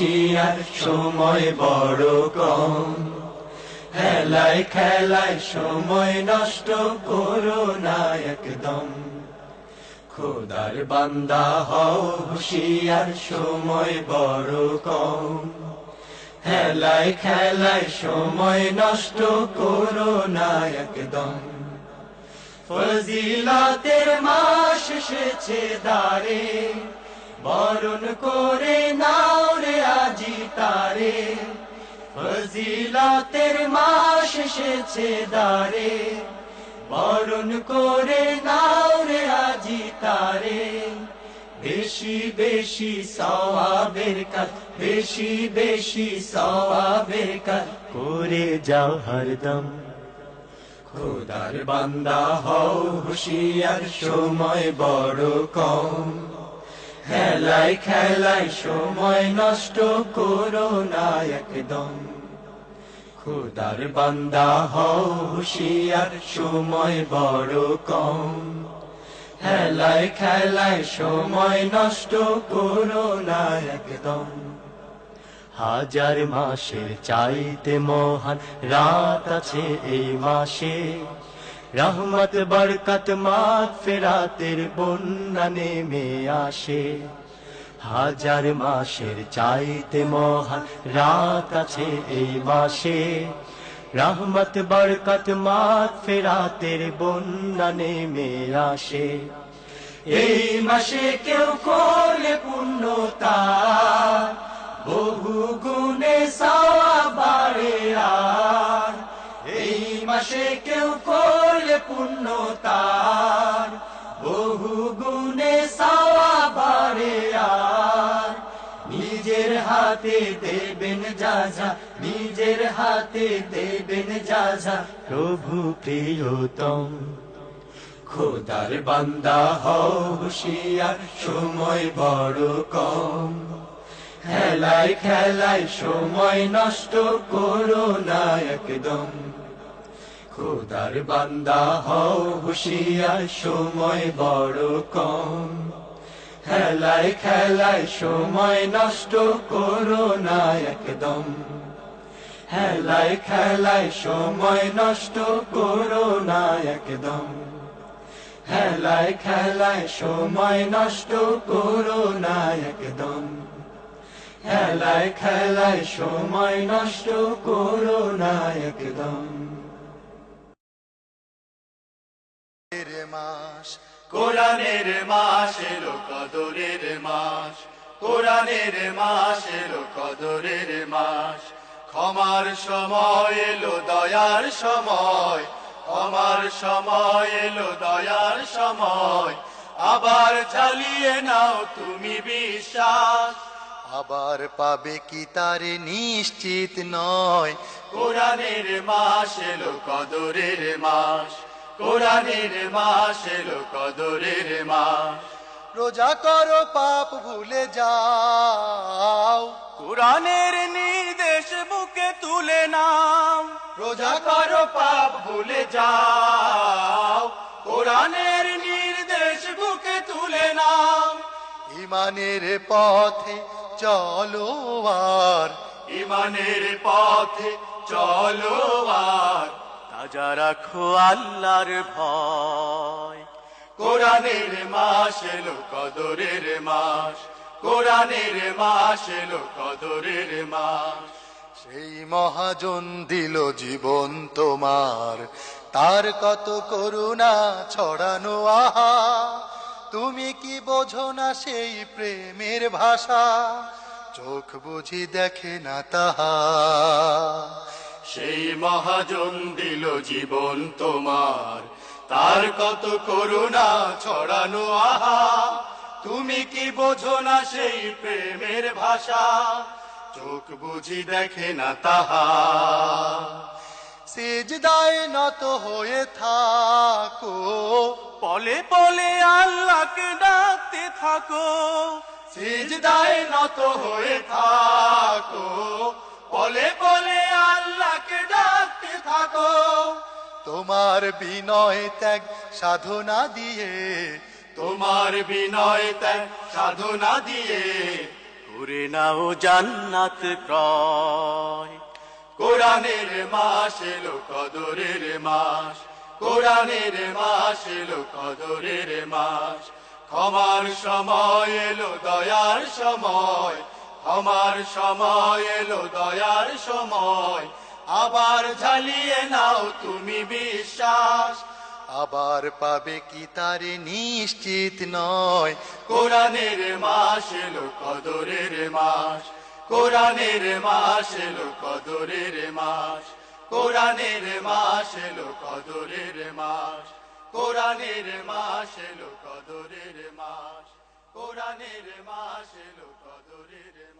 হুশিয়ার সময় বড় কম। হেলায় খেলায় সময় নষ্ট করো না একদম। খোদার বান্দা হও হুশিয়ার, সময় বড় কম। হেলায় খেলায় সময় নষ্ট করো না একদম। ফজিলাতের মাস এসেছে দাঁড়ে বরণ করে নাও রে আজি তারে। ফজিলাতের মাস এসেছে দাঁড়ে বরণ করে নাও রে আজি তারে। বেশি বেশি সওয়াবের কাজ, বেশি বেশি সওয়াবের কাজ করে যাও হরদম খোদার বান্দা হও, হুশিয়ার সময় বড় কম। খেলায় খেলায় সময় নষ্ট করো না একদম। খোদার বান্দা হও হুশিয়ার, সময় বড় কম। খেলায় খেলায় সময় নষ্ট করো না একদম। হাজার মাসের চাইতে মহান রাত আছে এই মাসে। রহমত, বরকত মাত ফেরাতের বন্যা নেমে আসে। হাজার মাসের চাইতে মহান রাত আছে এই মাসে। রহমত, বরকত মাত ফেরাতের বন্যা নেমে আসে। এই মাসে কেউ করলে পূর্ণতা, বহু গুণে সাওয়া আর মাসে কেউ করলে পূর্ণতার বহু গুণে বাড়ে আর। নিজের হাতে দেবেন যা যা, নিজের হাতে দেবেন যা যা। প্রভু প্রিয়তম, খোদার বান্দা হও হুশিয়ার, সময় বড় কম। খেলায় খেলায় সময় নষ্ট করো না একদম। খোদার বান্দা হও হুশিয়ার, সময় বড় কম। খেলায় খেলায় সময় নষ্ট করো না একদম। খেলায় খেলায় সময় নষ্ট করো না একদম। খেলায় খেলায় সময় নষ্ট করো না একদম। খেলায় খেলায় সময় নষ্ট করো না একদম। কোরআনের মাস এলো, কদরের মাস। কোরআনের মাস এলো, কদরের মাস। ক্ষমার সময় এলো, দয়ার সময়। ক্ষমার সময় এলো, দয়ার সময়। আবার চালিয়ে নাও তুমি বিশ্বাস। আবার পাবে কি তার নিশ্চিত নয়। কোরআনের মাস এলো, কদরের মাস। কোরআনের মাস এলো কদরের মাস। রোজা করো পাপ ভুলে যাও। কোরআনের নির্দেশ বুকে তুলে নাও। রোজা করো পাপ ভুলে যাও। কোরআনের নির্দেশ বুকে তুলে নাও। ইমানের পথে চলো আর। ইমানের পথে চলো আর। তাজা রাখো আল্লাহর ভয়। কোরআনের মাস এলো, কদরের মাস। কোরআনের মাস এলো, কদরের মাস। সেই মহাজন দিল জীবন তোমার, তার কত করুণা ছড়ানো আহা। তুমি কি বোঝো না সেই প্রেমের ভাষা? চোখ বুঝি দেখে না তাহা। সেই মহাজন দিল জীবন তোমার। তার কত করুণা ছড়ানো আহা। তুমি কি বোঝো না সেই প্রেমের ভাষা? চোখ বুঝি দেখে না তাহা। সিজদায় নত হয়ে থাকো। পলে পলে আল্লাহকে ডাকতে থাকো। সিজদায় নত হয়ে থাকো তোমার বিনয় ত্যাগ সাধনা দিয়ে, তোমার বিনয় ত্যাগ সাধনা দিয়ে করে নাও জান্নাত ক্রয়। কোরআনের মাস এলো, কদরের মাস। কোরআনের মাস এলো, কদরের মাস। ক্ষমার সময় এলো, দয়ার সময়। ক্ষমার সময় এলো, দয়ার সময়। আবার ঝালিয়ে নাও তুমি বিশ্বাস। আবার পাবে কি তারে নিশ্চিত নয়। কোরআনের মাস এলো কদরের মাস। কোরআনের মাস এলো কদরের মাস। কোরআনের মাস এলো কদরের মাস। কোরআনের মাস এলো কদরের মাস। কোরআনের মাস এলো কদরের মাস।